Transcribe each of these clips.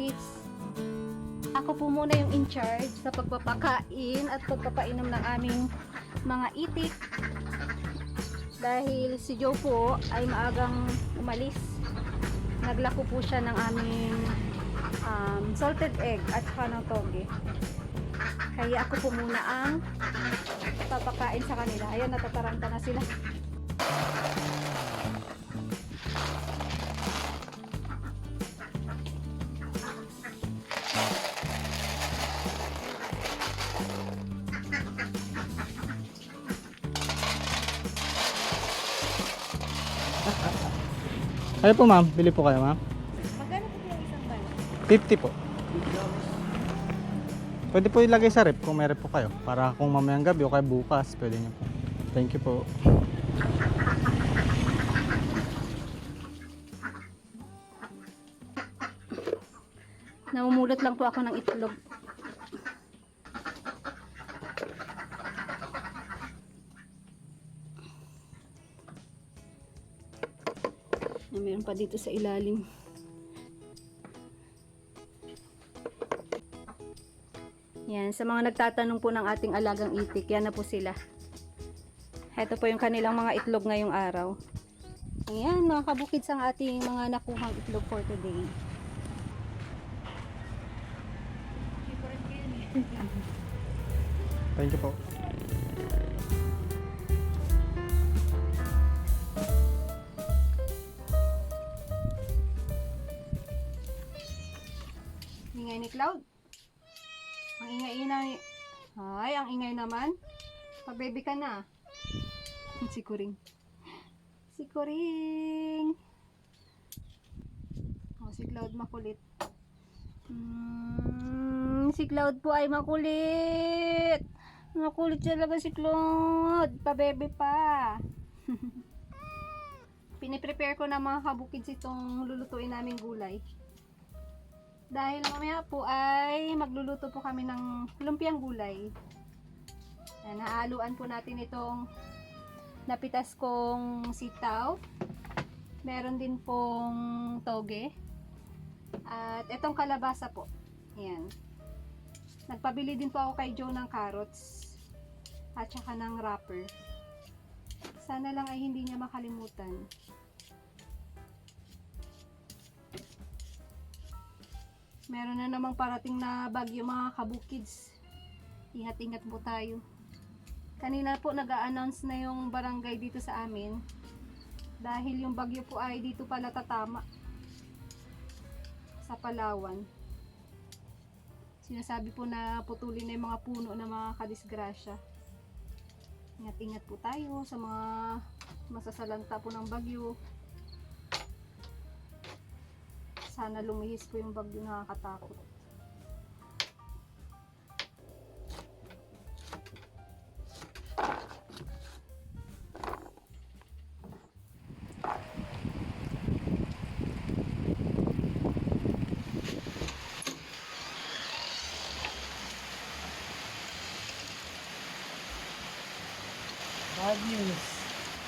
kabukits. Ako po muna yung in charge sa pagpapakain at pagpapainom ng aming mga itik. Dahil si Joe po ay maagang umalis. Naglako po siya ng aming um, salted egg at ng toge. Kaya ako po muna ang papakain sa kanila. Ayan, natataranta na sila. Ano po, ma'am? Bili po kayo, ma'am? Magkano po yung isang bala? 50 po. Pwede po ilagay sa rep kung may rep po kayo. Para kung mamayang gabi o kaya bukas, pwede niyo po. Thank you po. Namumulot lang po ako ng itlog. Meron pa dito sa ilalim. Yan, sa mga nagtatanong po ng ating alagang itik, yan na po sila. Ito po yung kanilang mga itlog ngayong araw. Ayan, mga kabukids ang ating mga nakuhang itlog for today. Thank you po. Pa-baby ka na. Si Kuring. Si Kuring. Oh, si Cloud makulit. Mm, si Cloud po ay makulit. Makulit talaga si Cloud. Pa-baby pa. Piniprepare ko na mga kabukids itong lulutuin naming gulay. Dahil mamaya po ay magluluto po kami ng lumpiang gulay. Ayan, naaluan po natin itong napitas kong sitaw. Meron din pong toge. At itong kalabasa po. Ayan. Nagpabili din po ako kay Joe ng carrots. At saka ng wrapper. Sana lang ay hindi niya makalimutan. Meron na namang parating na bagyo mga kabukids. Ingat-ingat po tayo. Kanina po nag-a-announce na yung barangay dito sa amin. Dahil yung bagyo po ay dito pala tatama. Sa Palawan. Sinasabi po na putulin na yung mga puno na mga kadisgrasya. Ingat-ingat po tayo sa mga masasalanta po ng bagyo. Sana lumihis po yung bagyo nakakatakot.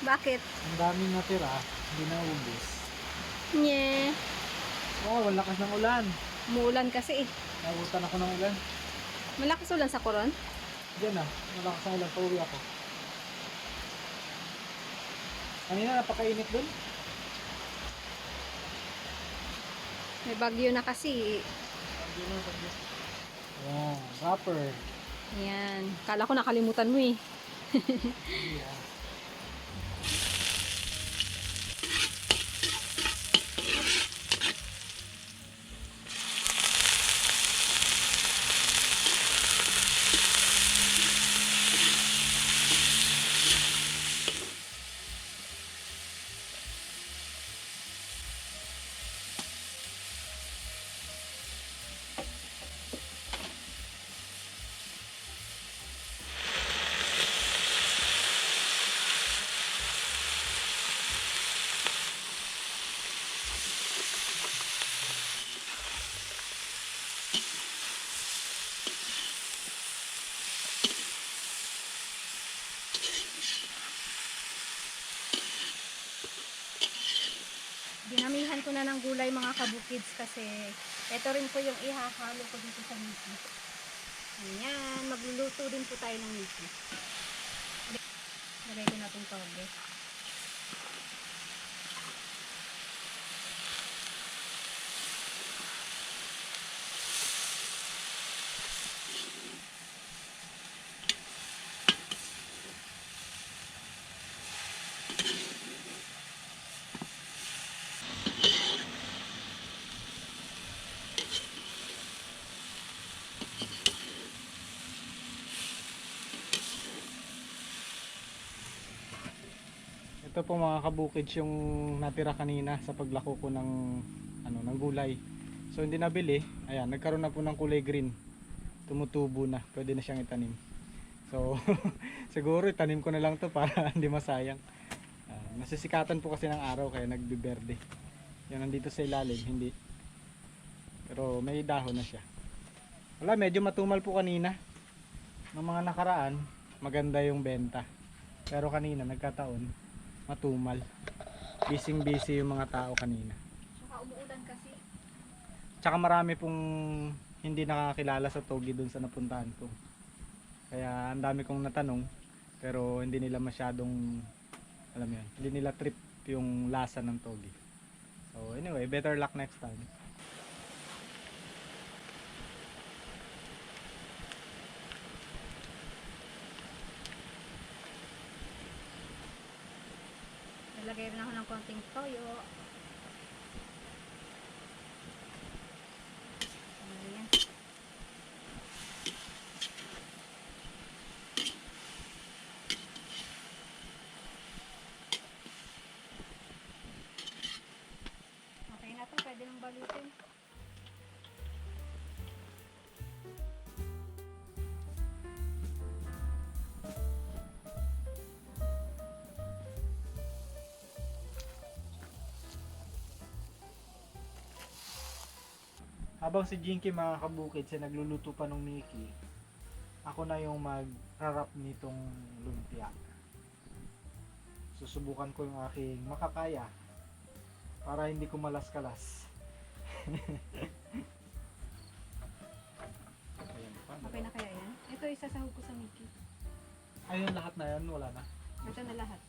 Bakit? Ang daming natira, hindi na ubus. Nye. Oo, oh, lakas ng ulan. Muulan kasi eh. Nabutan ako ng ulan. Malakas ulan sa koron. Diyan na, malakas ng ulan. Pauwi ako. Kanina napakainit dun. May bagyo na kasi. Oh, rapper. Yan. Kala ko nakalimutan mo eh. Yeah. Na ng gulay mga kabukids kasi ito rin po yung ihahalo ko dito sa Mickey. Ayan, magluluto din po tayo ng Mickey. Lagay ko natin toge. Ito po mga kabukids yung natira kanina sa paglako ko ng ano ng gulay. So hindi nabili. Ayan, nagkaroon na po ng kulay green. Tumutubo na. Pwede na siyang itanim. So siguro itanim ko na lang to para hindi masayang. Ah, nasisikatan po kasi ng araw kaya nagbiberde. Yan nandito sa ilalim, hindi. Pero may dahon na siya. Wala, medyo matumal po kanina. Ng mga nakaraan, maganda yung benta. Pero kanina nagkataon, matumal. Bising busy yung mga tao kanina. Saka umuulan kasi. Tsaka marami pong hindi nakakilala sa Togi dun sa napuntahan ko. Kaya ang dami kong natanong pero hindi nila masyadong alam mo yun, hindi nila trip yung lasa ng Togi. So anyway, better luck next time. Nalagay rin ako ng konting toyo. Habang si Jinky mga kabukid sa nagluluto pa ng Mickey, ako na yung mag-rarap nitong lumpia. Susubukan ko yung aking makakaya para hindi ko malas-kalas. Ayan pa. Okay na kaya yan? Ito isasahog ko sa Mickey. Ayun lahat na yan, wala na. Ito na lahat.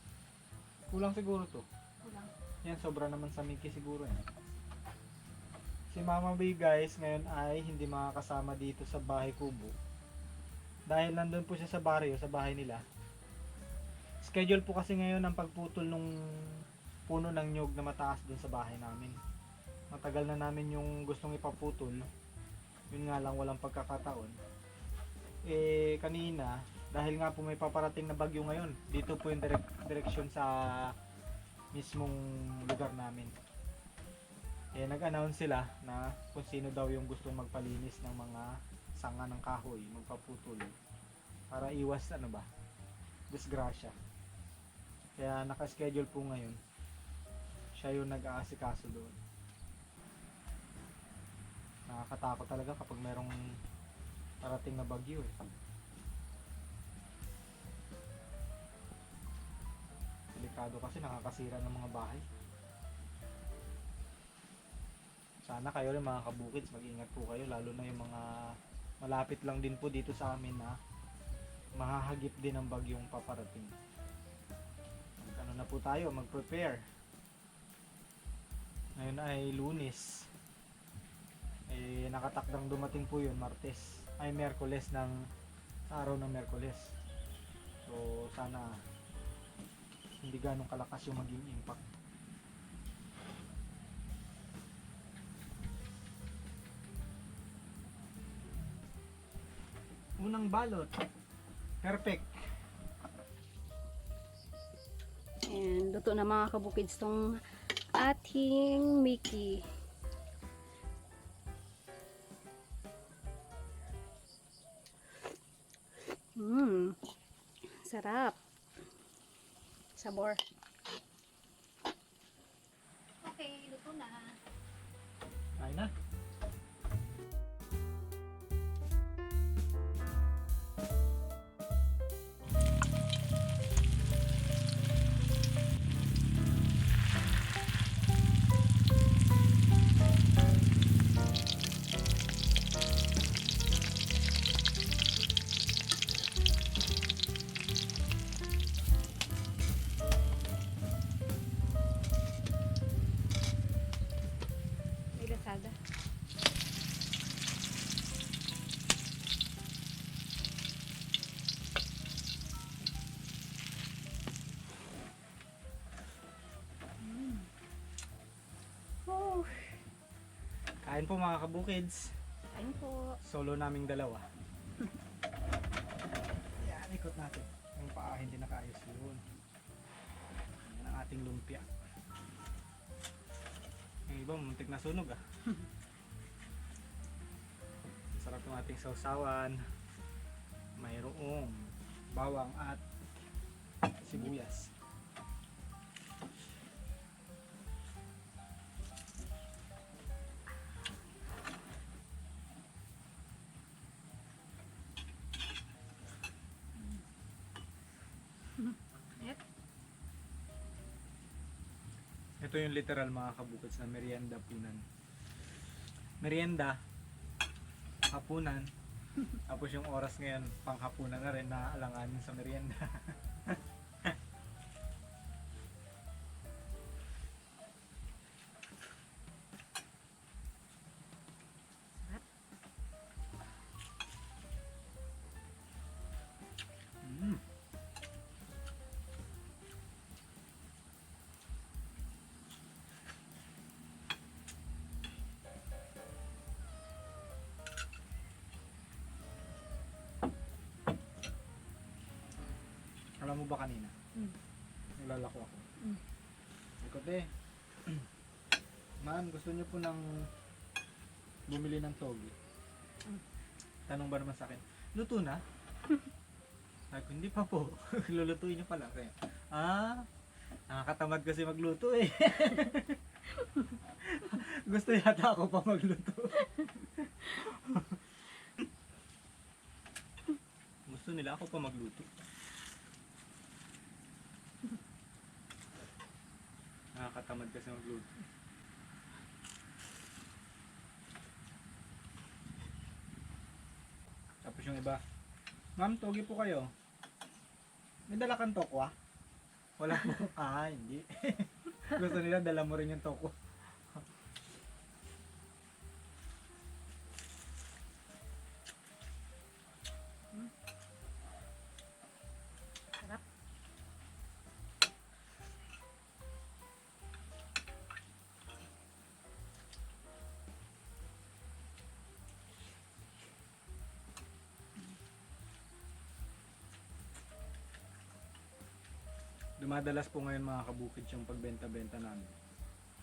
Kulang siguro to. Kulang. Yan, sobra naman sa Mickey siguro yan. Si Mama B guys, ngayon ay hindi makakasama dito sa bahay kubo. Dahil nandun po siya sa baryo, sa bahay nila. Schedule po kasi ngayon ang pagputol nung puno ng nyog na mataas dun sa bahay namin. Matagal na namin yung gustong ipaputol. Yun nga lang walang pagkakataon. Eh kanina, dahil nga po may paparating na bagyo ngayon, dito po yung direk- direksyon sa mismong lugar namin. Eh, nag-announce sila na kung sino daw yung gustong magpalinis ng mga sanga ng kahoy, magpaputol. Para iwas ano ba, disgrasya. Kaya naka-schedule po ngayon. Siya yung nag-aasikaso doon. Nakakatakot talaga kapag merong parating na bagyo eh. Delikado kasi nakakasira ng mga bahay. Sana kayo rin mga kabukids, mag-ingat po kayo lalo na yung mga malapit lang din po dito sa amin na mahahagip din ng bagyong paparating. Mag- Ano na po tayo, mag-prepare. Ngayon ay lunis. Eh, nakatakdang dumating po yun, Martes. Ay, Merkules ng araw ng Merkules. So, sana hindi ganong kalakas yung maging impact. Unang balot. Perfect. And luto na mga kabukids tong ating Mickey. Mmm. Sarap. Sabor. Okay, luto na. Kain na. Kain po mga kabukids. Kain po. Solo naming dalawa. Yan, ikot natin. Yung paa hindi nakaayos yun. Yan ang ating lumpia. Yung iba, muntik na sunog ah. Sarap ng ating sausawan. Mayroong bawang at sibuyas. Ito yung literal mga kabukids na merienda punan. Merienda, hapunan, tapos yung oras ngayon, panghapunan na rin na alanganin sa merienda. Alam mo ba kanina? Mm. Naglalako ako. Mm. Ikot eh. Ma'am, gusto niyo po ng bumili ng togi? Mm. Tanong ba naman sa akin, luto na? Sabi hindi pa po. Lulutuin niyo pala. Kaya, ah, nakakatamad kasi magluto eh. gusto yata ako pa magluto. gusto nila ako pa magluto. Nakakatamad kasi magluto. Tapos yung iba, Ma'am, togi po kayo. May dala kang tokwa? Wala po. ah, hindi. Gusto nila dala mo rin yung tokwa. Dumadalas po ngayon mga kabukid yung pagbenta-benta namin.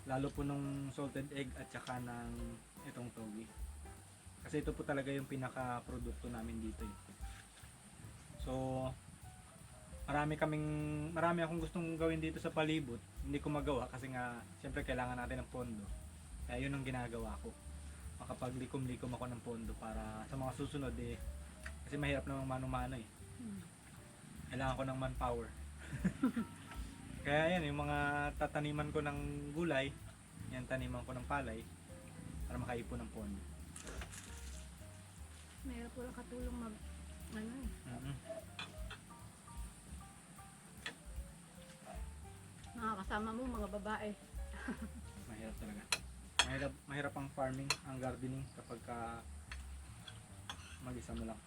Lalo po nung salted egg at saka ng itong togi. Kasi ito po talaga yung pinaka-produkto namin dito. Eh. So, marami kaming, marami akong gustong gawin dito sa palibot. Hindi ko magawa kasi nga, siyempre kailangan natin ng pondo. Kaya yun ang ginagawa ko. Makapaglikom-likom ako ng pondo para sa mga susunod eh. Kasi mahirap namang mano-mano eh Mm. kailangan ko ng manpower. Kaya yan, yung mga tataniman ko ng gulay, yan taniman ko ng palay, para makaipon ng pondo. Mayroon po lang katulong mag, ano eh, Mhm. mga kasama mo, mga babae. Mahirap talaga. Mahirap, mahirap ang farming, ang gardening kapag ka mag-isa mo lang.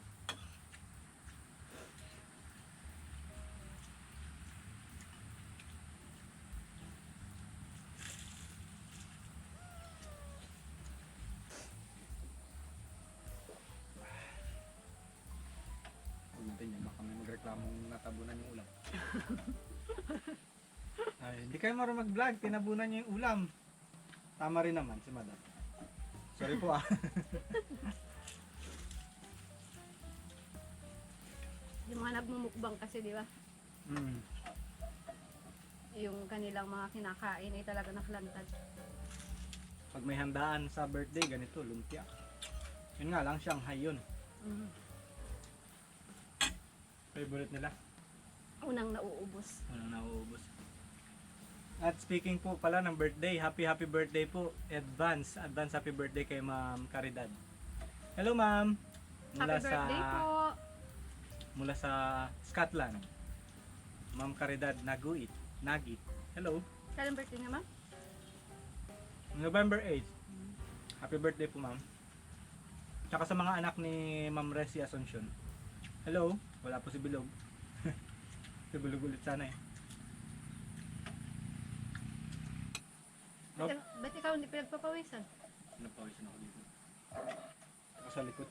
Natabunan yung ulam. Ay, hindi kayo marunong mag-vlog, tinabunan niyo yung ulam. Tama rin naman si Madam. Sorry po ah. Yung mga nagmumukbang kasi, di ba? mm. Yung kanilang mga kinakain ay talaga nakalantad. Pag may handaan sa birthday, ganito, lumpia. Yun nga lang, Shanghai yun. Mm. Favorite nila. Unang nauubos. Walang nauubos. At speaking po pala ng birthday, happy happy birthday po. Advance, advance happy birthday kay Ma'am Caridad. Hello Ma'am. Mula Happy birthday sa po! mula sa Scotland. Ma'am Caridad Naguit. Nagit. Hello. Kailan birthday niya, ma'am? November 8. Happy birthday po, ma'am. Tsaka sa mga anak ni Ma'am Resi Asuncion. Hello. Wala po si Bilog. Si Bilog ulit sana eh. Ba't, ba't ikaw hindi pinagpapawisan? Napawisan ako dito. Ako sa likod.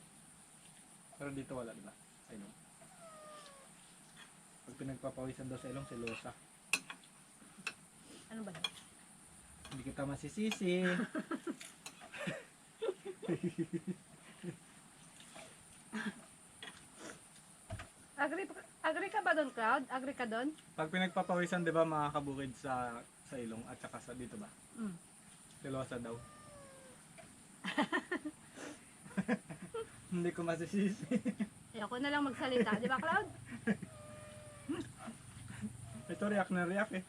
Pero dito wala, di ba? Sa ilong. Pag pinagpapawisan daw sa ilong, si Losa. Ano ba yun? Hindi kita masisisi. Agree, agree ka ba doon, Cloud? Agree ka doon? Pag pinagpapawisan, di ba, makakabukid sa sa ilong at saka sa dito ba? Mm. Si Losa daw. Hindi ko masisisi. Ayoko na lang magsalita. Di ba, Cloud? Ito, react na react eh.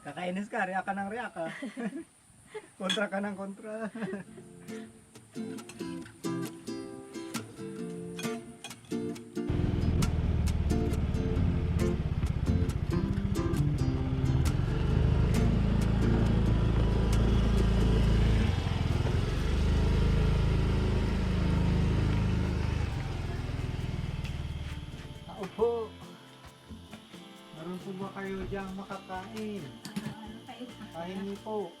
Kakainis ka, react ka ng react ka. kontra ka ng kontra. Niyo po.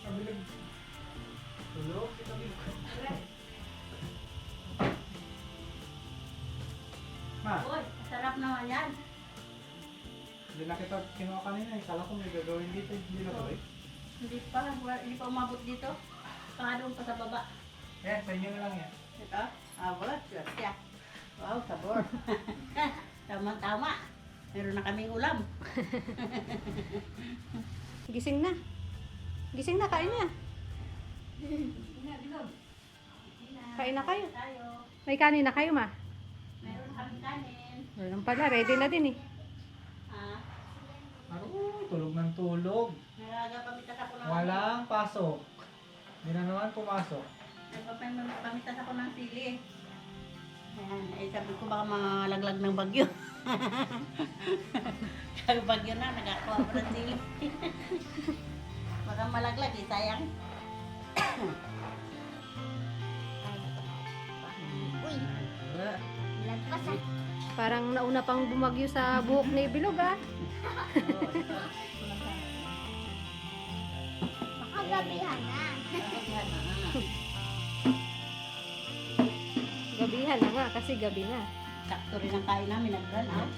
Kabilang. Tulog? Ma, Uy, sarap naman yan. hindi na kita kinuha kanina eh. Kala ko may gagawin dito. Hindi na tuloy. Hindi pa, hindi pa umabot dito. Doon pa sa baba. Eh, sa inyo na lang yan. Ito, ah, wala, swerte ah. Wow, sabor. Tama-tama. Meron na kaming ulam. Gising na. Gising na, kain na. Kain na kayo. May kanin na kayo, ma. Meron kaming kanin. Meron pala, ready na din eh. Ah, Ano? Tulog ng tulog. nagagapamitas ako ng... Walang pasok. Hindi na naman pumasok. Nagpapamitas ako ng sili. Ayan, eh sabi ko baka malaglag ng bagyo. Sabi bagyo na, nagakuha ko ng sili. baka malaglag eh, sayang. Uy, lagpas ah. Parang nauna pang bumagyo sa buhok ni Bilog, ah. Baka gabihan na. Gabihan na nga, kasi gabi na. Sakto rin ang kain namin, nag-run out.